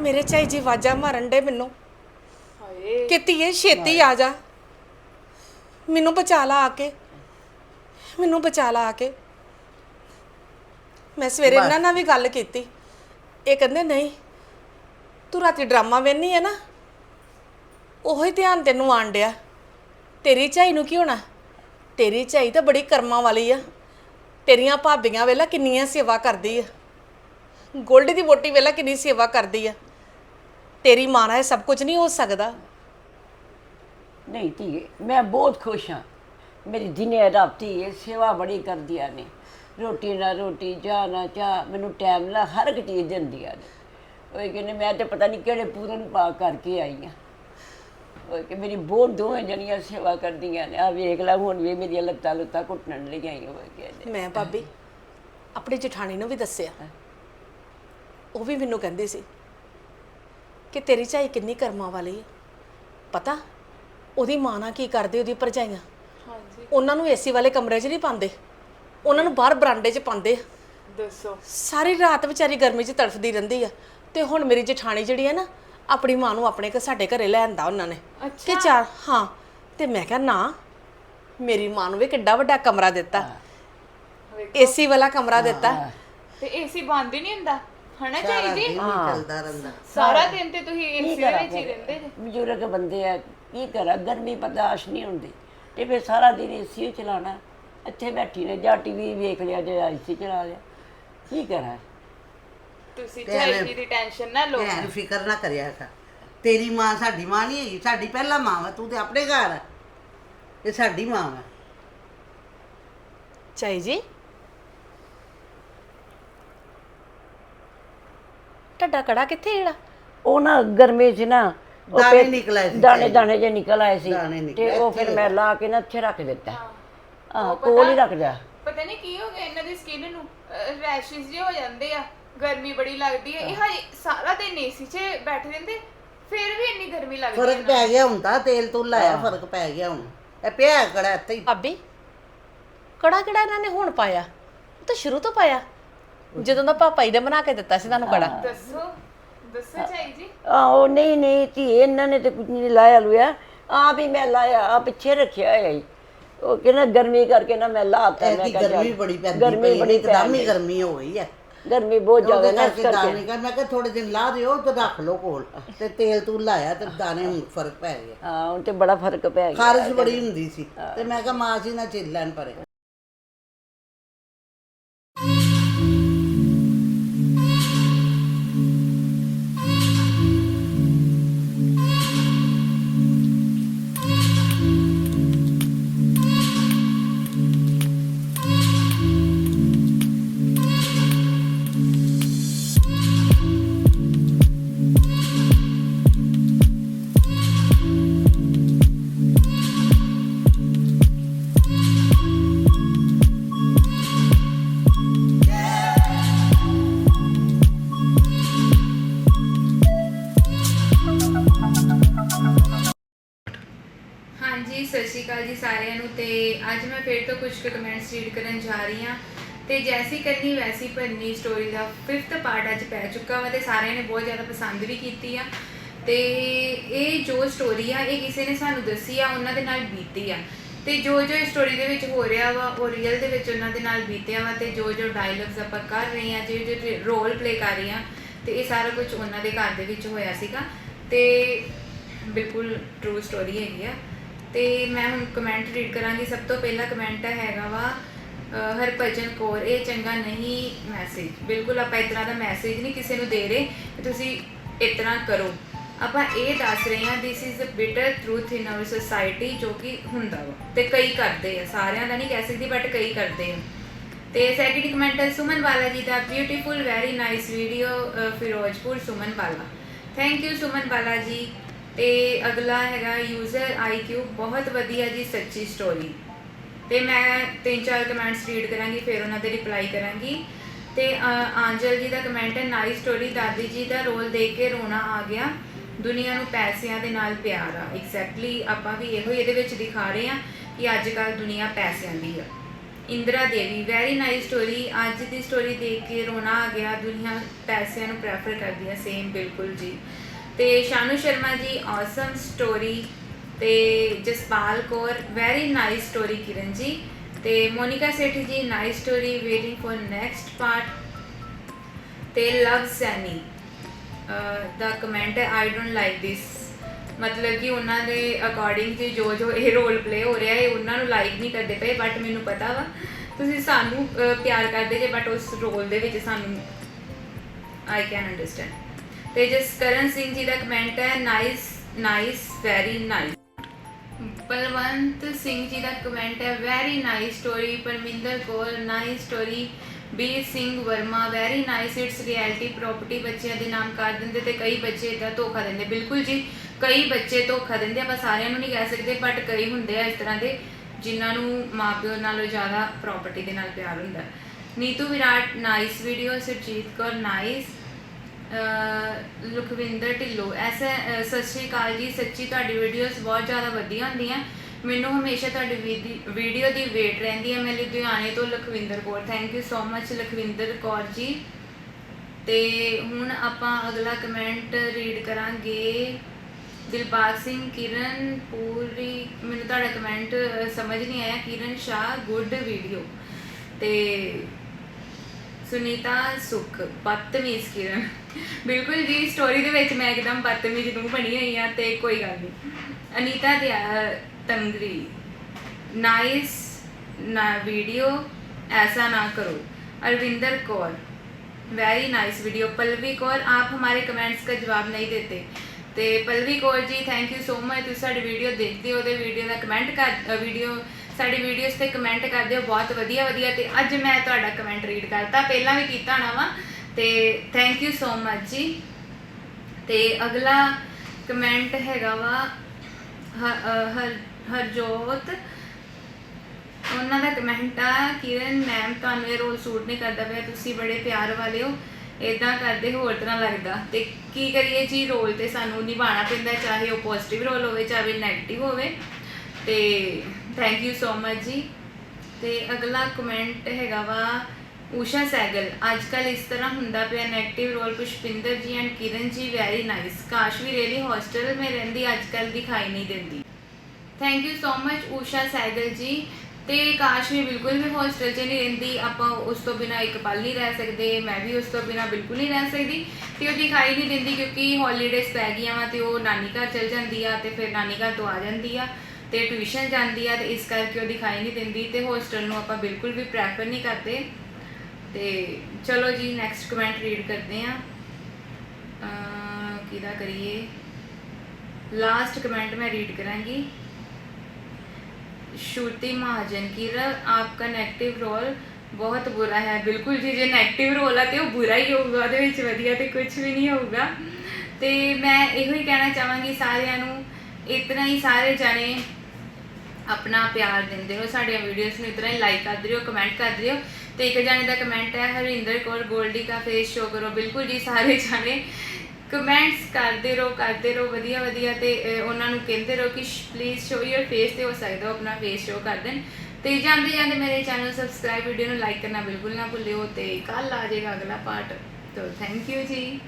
ਮੇਰੇ ਝਾਈ ਜੀ ਵਾਜਾ ਮਾਰਨ ਡੇ ਮੈਨੂੰ। ਹਾਏ। ਕਿ ਧੀਏ ਛੇਤੀ ਆ ਜਾ। ਮੈਨੂੰ ਬਚਾ ਲਾ ਆ ਕੇ। ਮੈਨੂੰ ਬਚਾ ਲਾ ਆ ਕੇ। ਮੈਂ ਸਵੇਰੇ ਇਹਨਾਂ ਨਾਲ ਵੀ ਗੱਲ ਕੀਤੀ। ਇਹ ਕਹਿੰਦੇ ਨਹੀਂ ਤੂੰ ਰਾਤੀ ਡਰਾਮਾ ਵੇਖਣੀ ਹੈ ਨਾ। ਉਹੀ ਧਿਆਨ ਤੈਨੂੰ ਆਣ ਡਿਆ। ਤੇਰੀ ਝਾਈ ਨੂੰ ਕੀ ਹੋਣਾ? ਤੇਰੀ ਝਾਈ ਤਾਂ ਬੜੀ ਕਰਮਾਂ ਵਾਲੀ ਆ। ਤੇਰੀਆਂ ਭਾਬੀਆਂ ਵੇਲਾ ਕਿੰਨੀਆਂ ਸੇਵਾ ਕਰਦੀ ਆ। ਗੋਲਡੀ ਦੀ ਵੋਟੀ ਵੇਲਾ ਕਿੰਨੀ ਸੇਵਾ ਕਰਦੀ ਆ। ਤੇਰੀ ਮਾਂ ਨਾਲ ਇਹ ਸਭ ਕੁਝ ਨਹੀਂ ਹੋ ਸਕਦਾ। ਨਹੀਂ ਧੀਏ ਮੈਂ ਬਹੁਤ ਖੁਸ਼ ਹਾਂ। ਮੇਰੀ ਦਿਨੇ ਰਾਤੀ ਇਹ ਸੇਵਾ ਬੜੀ ਕਰਦੀਆਂ ਨੇ। ਰੋਟੀ ਨਾਲ ਰੋਟੀ ਚਾਹ ਨਾਲ ਚਾਹ ਮੈਨੂੰ ਟਾਈਮ ਨਾਲ ਹਰ ਇੱਕ ਚੀਜ਼ ਦਿੰਦੀਆਂ ਨੇ। ਉਹ ਕਹਿੰਦੇ ਮੈਂ ਤੇ ਪਤਾ ਨਹੀਂ ਕਿਹੜੇ ਪੂਰਨ ਪਾ ਕਰਕੇ ਆਈ ਹਾਂ। ਉਹ ਕਿ ਮੇਰੀ ਬਹੁਤ ਦੋਵੇਂ ਜਣੀਆਂ ਸੇਵਾ ਕਰਦੀਆਂ ਨੇ। ਆ ਵੇਖ ਲੈ ਹੁਣ ਵੀ ਮੇਰੀਆਂ ਲੱਤਾਂ ਲੁੱਤਾਂ ਘੁੱਟਣ ਲਈ ਆਈਆਂ ਹੋਏ ਕਹਿੰਦੇ। ਮੈਂ ਭਾਬੀ ਆਪਣੀ ਜਠਾਣੀ ਨੂੰ ਵੀ ਦੱਸਿਆ। ਉਹ ਵੀ ਮੈਨੂੰ ਕਹਿੰਦੀ ਸੀ ਕਿ ਤੇਰੀ ਝਾਈ ਕਿੰਨੀ ਕਰਮਾਂ ਵਾਲੀ ਹੈ? ਪਤਾ? ਉਹਦੀ ਮਾਂ ਨਾਲ ਕੀ ਕਰਦੇ ਉਹਦੀ ਭਰਜਾਈਆਂ? ਹਾਂਜੀ। ਉਹਨਾਂ ਨੂੰ ਏਸੀ ਵਾਲੇ ਕਮਰੇ 'ਚ ਨਹੀਂ ਪਾਉਂਦੇ? ਉਹਨਾਂ ਨੂੰ ਬਾਹਰ ਬਰਾਂਡੇ 'ਚ ਪਾਉਂਦੇ ਆ। ਦੱਸੋ। ਸਾਰੀ ਰਾਤ ਵਿਚਾਰੀ ਗਰਮੀ 'ਚ ਤੜਫਦੀ ਰਹਿੰਦੀ ਆ। ਤੇ ਹੁਣ ਮੇਰੀ ਜਠਾਣੀ ਜਿਹੜੀ ਹੈ ਨਾ ਆਪਣੀ ਮਾਂ ਨੂੰ ਆਪਣੇ ਘ ਸਾਡੇ ਘਰੇ ਲੈ ਆਂਦਾ ਉਹਨਾਂ ਨੇ। ਕਿ ਚਾਰ ਹਾਂ। ਤੇ ਮੈਂ ਕਿਹਾ ਨਾ ਮੇਰੀ ਮਾਂ ਨੂੰ ਵੀ ਕਿੱਡਾ ਵੱਡਾ ਕਮਰਾ ਦਿੱਤਾ। ਏਸੀ ਵਾਲਾ ਕਮਰਾ ਦਿੱਤਾ। ਤੇ ਏਸੀ ਬੰਦ ਹੀ ਨਹੀਂ ਹੁੰਦਾ? ਹਨਾ ਜੀ? ਦਿਨ ਹੀ ਚੱਲਦਾ ਰਹਿੰਦਾ। ਸਾਰਾ ਦਿਨ ਤੇ ਤੁਸੀਂ ਏਸੀ ਦੇ ਵਿੱਚ ਹੀ ਰਹਿੰਦੇ ਜੇ। ਬਜ਼ੁਰਗ ਬੰਦੇ ਆ ਕੀ ਕਰਾਂ? ਗਰਮੀ ਬਰਦਾਸ਼ਤ ਨਹੀਂ ਹੁੰਦੀ। ਤੇ ਫਿਰ ਸਾਰਾ ਦਿਨ ਏਸੀ ਚਲਾਣਾ ਇੱਥੇ ਬੈਠੀ ਨੇ ਜਾਂ ਟੀਵੀ ਵੇਖ ਲਿਆ ਜਾਂ ਏਸੀ ਚਲਾ ਲਿਆ। ਕੀ ਕਰਾਂ? ਤੁਸੀਂ ਚਾਈ ਜੀ ਦੀ ਟੈਨਸ਼ਨ ਨਾ ਲਓ। ਭੈਣ ਫਿਕਰ ਨਾ ਕਰਿਆ ਕਰ। ਤੇਰੀ ਮਾਂ ਸਾਡੀ ਮਾਂ ਨਹੀਂ ਹੈਗੀ ਸਾਡੀ ਪਹਿਲਾ ਮਾਂ ਵਾ ਤੂੰ ਤੇ ਆਪਣੇ ਘਰ ਹੈ ਇਹ ਸਾਡੀ ਮਾਂ ਵਾ। ਚਾਈ ਜੀ? ਤੁਹਾਡਾ ਕੜਾ ਕਿੱਥੇ ਜਿਹੜਾ? ਉਹ ਨਾ ਗਰਮੀ 'ਚ ਨਾ ਉਹ ਦਾਣੇ ਪੇ- ਨਿਕਲ ਆਏ ਸੀ ਦਾਣੇ ਦਾਣੇ ਜੇ ਨਿਕਲ ਆਏ ਸੀ। ਦਾਣੇ ਨਿਕਲੇ, ਤੇ ਉਹ ਫਿਰ ਮੈਂ ਲਾ ਕੇ ਨਾ ਇੱਥੇ ਰੱਖ ਦਿੱਤਾ। ਆਹ ਕੋਲ ਹੀ ਰੱਖ ਦਿਆ ਪਤਾ ਨਹੀਂ ਕੀ ਹੋ ਗਿਆ ਇਹਨਾਂ ਦੀ ਸਕਿਨ ਨੂੰ ਰੈਸ਼ਿਸ ਜਿਹੇ ਹੋ ਜਾਂਦੇ ਆ। ਗਰਮੀ ਬੜੀ ਲੱਗਦੀ ਹੈ ਇਹ ਹਜੇ ਸਾਰਾ ਦਿਨ ਏਸੀ 'ਚ ਬੈਠੇ ਰਹਿੰਦੇ ਫਿਰ ਵੀ ਇੰਨੀ ਗਰਮੀ ਲੱਗਦੀ ਹੈ ਫ਼ਰਕ ਪੈ ਗਿਆ ਹੁਣ ਤਾਂ ਤੇਲ ਤੂਲ ਲਾਇਆ ਫ਼ਰਕ ਪੈ ਗਿਆ ਹੁਣ। ਇਹ ਪਿਆ ਕੜਾ ਇੱਥੇ ਹੀ। ਭਾਬੀ ਕੜਾ ਕਿਹੜਾ ਇਹਨਾਂ ਨੇ ਹੁਣ ਪਾਇਆ? ਉਹ ਤਾਂ ਸ਼ੁਰੂ ਤੋਂ ਪਾਇਆ। ਜਦੋਂ ਦਾ ਪਾਪਾ ਜੀ ਨੇ ਬਣਾ ਕੇ ਦਿੱਤਾ ਸੀ ਤੁਹਾਨੂੰ ਕੜਾ ਦੱਸੋ ਦੱਸੋ ਚਾਈ ਜੀ। ਆਹੋ ਨਹੀਂ ਨਹੀਂ ਧੀ ਇਹਨਾਂ ਨੇ ਤੇ ਕੁਝ ਨਹੀਂ ਲਾਇਆ ਲੁਆ ਆਪ ਹੀ ਮੈਂ ਲਾਇਆ ਆ ਪਿੱਛੇ ਰੱਖਿਆ ਹੋਇਆ ਹੀ ਉਹ ਕਹਿੰਦਾ ਗਰਮੀ ਕਰਕੇ ਨਾ ਮੈਂ ਲਾਤਾ ਮੈਂ ਐਤੀ ਕਿਹਾ ਚੱਲ। ਗਰਮੀ ਬੜੀ ਪੈਂਦੀ ਗਰਮੀ ਬੜੀ ਇੱਕਦਮ ਹੀ ਗਰਮੀ ਹੋ ਗਈ ਹੈ। ਗਰਮੀ ਬਹੁਤ ਜ਼ਿਆਦਾ ਉਹਦੇ ਨਾ ਇਸ ਕਰਕੇ ਦਾਣੇ ਕਰਕੇ। ਕਰ ਮੈਂ ਕਿਹਾ ਥੋੜੇ ਦਿਨ ਲਾ ਦਿਓ ਤੇ ਰੱਖ ਲਓ ਕੋਲ ਤੇ ਤੇਲ ਤੂੰ ਲਾਇਆ ਤੇ ਦਾਣੇ ਹੁਣ ਫ਼ਰਕ ਪੈ ਗਿਆ ਹਾਂ ਉਹ ਤੇ ਬੜਾ ਫ਼ਰਕ ਪੈ ਗਿਆ ਖਾਰਸ਼ ਬੜੀ ਹੁੰਦੀ ਸੀ। ਤੇ ਮੈਂ ਕਿਹਾ ਮਾਂ ਜੀ ਨਾ ਚਿੱਲ ਲੈਣ ਪਰੇ। ਅਕਾਲ ਜੀ ਸਾਰਿਆਂ ਨੂੰ ਤੇ ਅੱਜ ਮੈਂ ਫਿਰ ਤੋਂ ਕੁਝ ਕਮੈਂਟਸ ਰੀਡ ਕਰਨ ਜਾ ਰਹੀ ਹਾਂ। ਤੇ ਜੈਸੀ ਕਰਨੀ ਵੈਸੀ ਭਰਨੀ ਸਟੋਰੀ ਦਾ 5th ਪਾਰਟ ਅੱਜ ਪੈ ਚੁੱਕਾ ਵਾ ਤੇ ਸਾਰਿਆਂ ਨੇ ਬਹੁਤ ਜ਼ਿਆਦਾ ਪਸੰਦ ਵੀ ਕੀਤੀ ਆ। ਤੇ ਇਹ ਜੋ ਸਟੋਰੀ ਆ, ਇਹ ਕਿਸੇ ਨੇ ਸਾਨੂੰ ਦੱਸੀ ਆ, ਉਹਨਾਂ ਦੇ ਨਾਲ ਬੀਤੀ ਆ। ਤੇ ਜੋ ਜੋ ਇਸ ਸਟੋਰੀ ਦੇ ਵਿੱਚ ਹੋ ਰਿਹਾ ਵਾ, ਉਹ ਰੀਅਲ ਦੇ ਵਿੱਚ ਉਹਨਾਂ ਦੇ ਨਾਲ ਬੀਤਿਆ ਵਾ ਤੇ ਜੋ ਜੋ ਡਾਇਲੌਗਸ ਆਪਾਂ ਕਰ ਰਹੇ ਆ ਜੋ ਜੋ ਰੋਲ ਪਲੇ ਕਰ ਰਹੇ ਆ ਤੇ ਇਹ ਸਾਰਾ ਕੁਝ ਉਹਨਾਂ ਦੇ ਘਰ ਦੇ ਵਿੱਚ ਹੋਇਆ ਸੀਗਾ। ਤੇ ਬਿਲਕੁਲ ਟਰੂ ਸਟੋਰੀ ਹੈਗੀ ਆ। ਤੇ ਮੈਂ ਹੁਣ ਕਮੈਂਟ ਰੀਡ ਕਰਾਂਗੀ। ਸਭ ਤੋਂ ਪਹਿਲਾ ਕਮੈਂਟ ਹੈਗਾ ਵਾ ਹਰਭਜਨ ਕੌਰ, ਇਹ ਚੰਗਾ ਨਹੀਂ ਮੈਸੇਜ ਬਿਲਕੁਲ ਆਪਾਂ ਇਸ ਤਰ੍ਹਾਂ ਦਾ ਮੈਸੇਜ ਨਹੀਂ ਕਿਸੇ ਨੂੰ ਦੇ ਰਹੇ ਤੁਸੀਂ ਇਸ ਤਰ੍ਹਾਂ ਕਰੋ। ਆਪਾਂ ਇਹ ਦੱਸ ਰਹੇ ਹਾਂ this is a bitter truth in our society ਜੋ ਕਿ ਹੁੰਦਾ ਵਾ ਤੇ ਕਈ ਕਰਦੇ ਆ। ਸਾਰਿਆਂ ਦਾ ਨਹੀਂ ਕਹਿ ਸਕਦੀ ਬਟ ਕਈ ਕਰਦੇ ਆ। ਤੇ ਸੈਕਿੰਡ ਕਮੈਂਟ ਹੈ, ਸੁਮਨ ਵਾਲਾ ਜੀ ਦਾ beautiful very nice video Firozpur Suman ਵਾਲਾ। ਥੈਂਕ ਯੂ ਸੁਮਨ ਵਾਲਾ ਜੀ। ਤੇ ਅਗਲਾ ਹੈਗਾ ਯੂਜ਼ਰ ਆਈਕਿਊ ਬਹੁਤ ਵਧੀਆ ਜੀ ਸੱਚੀ ਸਟੋਰੀ ਤੇ ਮੈਂ ਤਿੰਨ ਚਾਰ ਕਮੈਂਟਸ ਰੀਡ ਕਰਾਂਗੀ, ਫਿਰ ਉਹਨਾਂ ਦੇ ਰਿਪਲਾਈ ਕਰਾਂਗੀ। ਤੇ ਆਂਜਲ ਜੀ ਦਾ ਕਮੈਂਟ ਹੈ ਨਾਈਸ ਸਟੋਰੀ ਦਾਦੀ ਜੀ ਦਾ ਰੋਲ ਦੇਖ ਕੇ ਰੋਣਾ ਆ ਗਿਆ। ਦੁਨੀਆ ਨੂੰ ਪੈਸਿਆਂ ਦੇ ਨਾਲ ਪਿਆਰ ਆ। ਐਗਜ਼ੈਕਟਲੀ ਆਪਾਂ ਵੀ ਇਹੋ ਹੀ ਇਹਦੇ ਵਿੱਚ ਦਿਖਾ ਰਹੇ ਆ ਕਿ ਅੱਜ ਕੱਲ ਦੁਨੀਆ ਪੈਸਿਆਂ ਦੀ ਆ। Indira Devi very nice story ਅੱਜ ਦੀ ਸਟੋਰੀ ਦੇਖ ਕੇ ਰੋਣਾ ਆ ਗਿਆ। ਦੁਨੀਆ ਪੈਸਿਆਂ ਨੂੰ ਪ੍ਰੈਫਰ ਕਰਦੀ ਹੈ ਸੇਮ ਬਿਲਕੁਲ ਜੀ। ਤੇ ਸ਼ਾਨੂ ਸ਼ਰਮਾ ਜੀ ਔਸਮ ਸਟੋਰੀ ਤੇ Jaspal Kaur very nice story Kiran ji ਤੇ Monika Sethi ji nice story waiting for next part ਤੇ ਲਵ ਸੈਨੀ ਦਾ ਕਮੈਂਟ ਹੈ ਆਈ ਡੋਨਟ ਲਾਈਕ ਥਿਸ ਮਤਲਬ ਕਿ ਉਹਨਾਂ ਦੇ ਅਕੋਰਡਿੰਗ ਕਿ ਜੋ ਜੋ ਇਹ ਰੋਲ ਪਲੇ ਹੋ ਰਿਹਾ ਹੈ ਉਹਨਾਂ ਨੂੰ ਲਾਈਕ ਨਹੀਂ ਕਰਦੇ ਪਏ ਬਟ ਮੈਨੂੰ ਪਤਾ ਵਾ ਤੁਸੀਂ ਸਾਨੂੰ ਪਿਆਰ ਕਰਦੇ ਜੇ ਬਟ ਉਸ ਰੋਲ ਦੇ ਵਿੱਚ ਸਾਨੂੰ ਆਈ ਕੈਨ ਅੰਡਰਸਟੈਂਡ ਤੇ ਜਸਕਰਨ ਸਿੰਘ ਜੀ ਦਾ ਕਮੈਂਟ ਹੈ nice nice very nice Balwant Singh ji ਦਾ ਕਮੈਂਟ ਹੈ very nice story Parminder Kaur nice story B Singh Verma very nice it's reality property ਬੱਚਿਆਂ ਦੇ ਨਾਮ ਕਰ ਦਿੰਦੇ ਤੇ ਕਈ ਬੱਚੇ ਇਦਾਂ ਧੋਖਾ ਦਿੰਦੇ। ਬਿਲਕੁਲ ਜੀ, ਕਈ ਬੱਚੇ ਧੋਖਾ ਦਿੰਦੇ। ਆਪਾਂ ਸਾਰਿਆਂ ਨੂੰ ਨਹੀਂ ਕਹਿ ਸਕਦੇ ਬਟ ਕਈ ਹੁੰਦੇ ਆ ਇਸ ਤਰ੍ਹਾਂ ਦੇ, ਜਿਨ੍ਹਾਂ ਨੂੰ ਮਾਪਿਓ ਨਾਲੋਂ ਜ਼ਿਆਦਾ ਪ੍ਰਾਪਰਟੀ ਦੇ ਨਾਲ ਪਿਆਰ ਹੁੰਦਾ। Neetu Virat nice video Surjit Kaur nice Lakhwinder Dhillon. ਐਸਾ ਸਤਿ ਸ਼੍ਰੀ ਅਕਾਲ ਜੀ। ਸੱਚੀ ਤੁਹਾਡੀ ਵੀਡੀਓਜ਼ ਬਹੁਤ ਜ਼ਿਆਦਾ ਵਧੀਆ ਹੁੰਦੀਆਂ। ਮੈਨੂੰ ਹਮੇਸ਼ਾ ਤੁਹਾਡੀ ਵੀਡੀਓ ਦੀ ਵੇਟ ਰਹਿੰਦੀ ਹੈ ਮੈਂ ਲੁਧਿਆਣੇ ਤੋਂ Lakhwinder Kaur thank you so much Lakhwinder Kaur ji. ਤੇ ਹੁਣ ਆਪਾਂ ਅਗਲਾ ਕਮੈਂਟ ਰੀਡ ਕਰਾਂਗੇ। ਦਿਲਬਾਗ ਸਿੰਘ, ਕਿਰਨ ਪੂਰੀ, ਮੈਨੂੰ ਤੁਹਾਡਾ ਕਮੈਂਟ ਸਮਝ ਨਹੀਂ ਆਇਆ। ਕਿਰਨ ਸ਼ਾਹ ਗੁੱਡ ਵੀਡੀਓ ਤੇ ਸੁਨੀਤਾ ਸੁਖ, ਬਦਤਮੀਜ਼ ਕਿਰਨ। ਬਿਲਕੁਲ ਜੀ ਸਟੋਰੀ ਦੇ ਵਿੱਚ ਮੈਂ ਇੱਕਦਮ ਬਦਤਮੀਜ਼ ਨੂੰ ਬਣੀ ਹੋਈ ਆ ਤੇ ਕੋਈ ਗੱਲ ਨਹੀਂ ਅਨੀਤਾ ਦਿਆ ਤੰਗਰੀ ਨਾਈਸ ਨਾ ਵੀਡੀਓ ऐसा ना करो Arvinder Kaur very nice video Pallavi Kaur आप हमारे कमेंट्स का जवाब नहीं देते ਤੇ Pallavi Kaur ji thank you so much ਤੁਸੀਂ ਸਾਡੀ ਵੀਡੀਓ ਦੇਖਦੇ ਹੋ ਤੇ ਵੀਡੀਓ ਦਾ ਕਮੈਂਟ ਕਰ ਵੀਡੀਓ ਸਾਡੀ ਵੀਡੀਓਜ਼ ਤੇ ਕਮੈਂਟ ਕਰਦੇ ਹੋ ਬਹੁਤ ਵਧੀਆ ਵਧੀਆ ਤੇ ਅੱਜ ਮੈਂ ਤੁਹਾਡਾ ਕਮੈਂਟ ਰੀਡ ਕਰਤਾ ਪਹਿਲਾਂ ਵੀ ਕੀਤਾ ਹੋਣਾ ਵਾ ਤੇ ਥੈਂਕ ਯੂ ਸੋ ਮਚ ਜੀ। ਤੇ ਅਗਲਾ ਕਮੈਂਟ ਹੈਗਾ ਵਾ ਹਰ, ਹਰਜੋਤ। ਉਹਨਾਂ ਦਾ ਕਮੈਂਟ ਆ, ਕਿਰਨ ਮੈਮ ਤੁਹਾਨੂੰ ਇਹ ਰੋਲ ਸੂਟ ਨਹੀਂ ਕਰਦਾ ਪਿਆ, ਤੁਸੀਂ ਬੜੇ ਪਿਆਰ ਵਾਲੇ ਹੋ। ਇਦਾਂ ਕਰਦੇ ਹੋਰ ਤਰ੍ਹਾਂ ਲੱਗਦਾ। ਤੇ ਕੀ ਕਰੀਏ ਜੀ ਰੋਲ ਤੇ ਸਾਨੂੰ ਨਿਭਾਉਣਾ ਪੈਂਦਾ, ਚਾਹੇ ਉਹ ਪੋਜ਼ਿਟਿਵ ਰੋਲ ਹੋਵੇ, ਚਾਹੇ ਨੈਗੇਟਿਵ ਹੋਵੇ। ਤੇ ਥੈਂਕ ਯੂ ਸੋ ਮਚ ਜੀ। ਤੇ ਅਗਲਾ ਕਮੈਂਟ ਹੈਗਾ ਵਾ ਊਸ਼ਾ ਸੈਗਲ ਅੱਜ ਕੱਲ ਇਸ ਤਰ੍ਹਾਂ ਹੁੰਦਾ ਪਿਆ 네ਗੇਟਿਵ ਰੋਲ ਪੁਸ਼ਪਿੰਦਰ ਜੀ ਐਂਡ ਕਿਰਨ ਜੀ ਵੈਰੀ ਨਾਈਸ ਕਾਸ਼ ਵੀ ਰੇਲੀ ਹੌਸਟਲ ਮੇ ਰਹਿੰਦੀ ਅੱਜ ਕੱਲ ਦਿਖਾਈ ਨਹੀਂ ਦਿੰਦੀ। Thank you so much Usha Sehgal ji. ਤੇ ਕਾਸ਼ ਵੀ ਬਿਲਕੁਲ ਵੀ ਹੌਸਟਲ 'ਚ ਨਹੀਂ ਰਹਿੰਦੀ, ਆਪਾਂ ਉਸ ਤੋਂ ਬਿਨਾ ਇੱਕ ਪਲ ਨਹੀਂ ਰਹਿ ਸਕਦੇ, ਮੈਂ ਵੀ ਉਸ ਤੋਂ ਬਿਨਾ ਬਿਲਕੁਲ ਨਹੀਂ ਰਹਿ ਸਕਦੀ। ਤੇ ਉਹ ਦਿਖਾਈ ਨਹੀਂ ਦਿੰਦੀ ਕਿਉਂਕਿ ਹੌਲੀਡੇਜ਼ ਪੈ ਗਈਆਂ ਵਾ ਤੇ ਉਹ ਨਾਨੀ ਘਰ ਚਲ ਜਾਂਦੀ ਆ ਤੇ ਫਿਰ ਨਾਨੀ ਘਰ ਤੋਂ ਆ ਜਾਂਦੀ ਆ ਤੇ ਟਿਊਸ਼ਨ ਜਾਂਦੀ ਆ ਤੇ ਇਸ ਕਰਕੇ ਉਹ ਦਿਖਾਈ ਨਹੀਂ ਦਿੰਦੀ ਤੇ ਹੌਸਟਲ ਨੂੰ ਆਪਾਂ ਬਿਲਕੁਲ ਵੀ ਪ੍ਰੈਫਰ ਨਹੀਂ ਕਰਦੇ। ਤੇ ਚਲੋ ਜੀ ਨੈਕਸਟ ਕਮੈਂਟ ਰੀਡ ਕਰਦੇ ਆ ਕਿਹਦਾ ਕਰੀਏ? ਲਾਸਟ ਕਮੈਂਟ ਮੈਂ ਰੀਡ ਕਰਾਂਗੀ। श्रुति महाजन किरण आपका नेगेटिव रोल ਬਹੁਤ ਬੁਰਾ ਹੈ। ਬਿਲਕੁਲ ਜੀ, ਜੇ 네ਗੇਟਿਵ ਰੋਲ ਆ ਤੇ ਉਹ ਬੁਰਾ ਹੀ ਹੋਊਗਾ, ਉਹਦੇ ਵਿੱਚ ਵਧੀਆ ਤੇ ਕੁਝ ਵੀ ਨਹੀਂ ਹੋਊਗਾ। ਤੇ ਮੈਂ ਇਹੋ ਹੀ ਕਹਿਣਾ ਚਾਹਾਂਗੀ ਸਾਰਿਆਂ ਨੂੰ, ਇਤਨਾ ਹੀ ਸਾਰੇ ਜਾਣੇ ਆਪਣਾ ਪਿਆਰ ਦਿੰਦੇ ਹੋ ਸਾਡੀਆਂ ਵੀਡੀਓਜ਼ ਨੂੰ ਇਤਨਾ ਹੀ ਲਾਈਕ ਕਰਦੇ ਰਹੋ ਕਮੈਂਟ ਕਰਦੇ ਰਹੋ। ਤੇ ਇੱਕ ਜਾਣੇ ਦਾ ਕਮੈਂਟ ਹੈ, ਹਰਿੰਦਰ ਕੌਰ, ਗੋਲਡੀ ਕਾ ਫੇਸ ਸ਼ੋ ਕਰੋ। ਬਿਲਕੁਲ ਜੀ, ਸਾਰੇ ਜਾਣੇ ਕਮੈਂਟਸ ਕਰਦੇ ਰਹੋ ਕਰਦੇ ਰਹੋ, ਵਧੀਆ ਵਧੀਆ ਤੇ ਉਹਨਾਂ ਨੂੰ ਕਹਿੰਦੇ ਰਹੋ ਕਿ ਪਲੀਜ਼ ਸ਼ੋ ਯਰ ਫੇਸ ਤੇ ਹੋ ਸਕਦਾ ਉਹ ਆਪਣਾ ਫੇਸ ਸ਼ੋ ਕਰ ਦੇਣ। ਤੇ ਜਾਂਦੇ ਜਾਂਦੇ ਮੇਰੇ ਚੈਨਲ ਸਬਸਕ੍ਰਾਈਬ ਵੀਡੀਓ ਨੂੰ ਲਾਈਕ ਕਰਨਾ ਬਿਲਕੁਲ ਨਾ ਭੁੱਲਿਓ ਤੇ ਕੱਲ ਆ ਜਾਏਗਾ ਅਗਲਾ ਪਾਰਟ ਤੋ ਥੈਂਕ ਯੂ ਜੀ।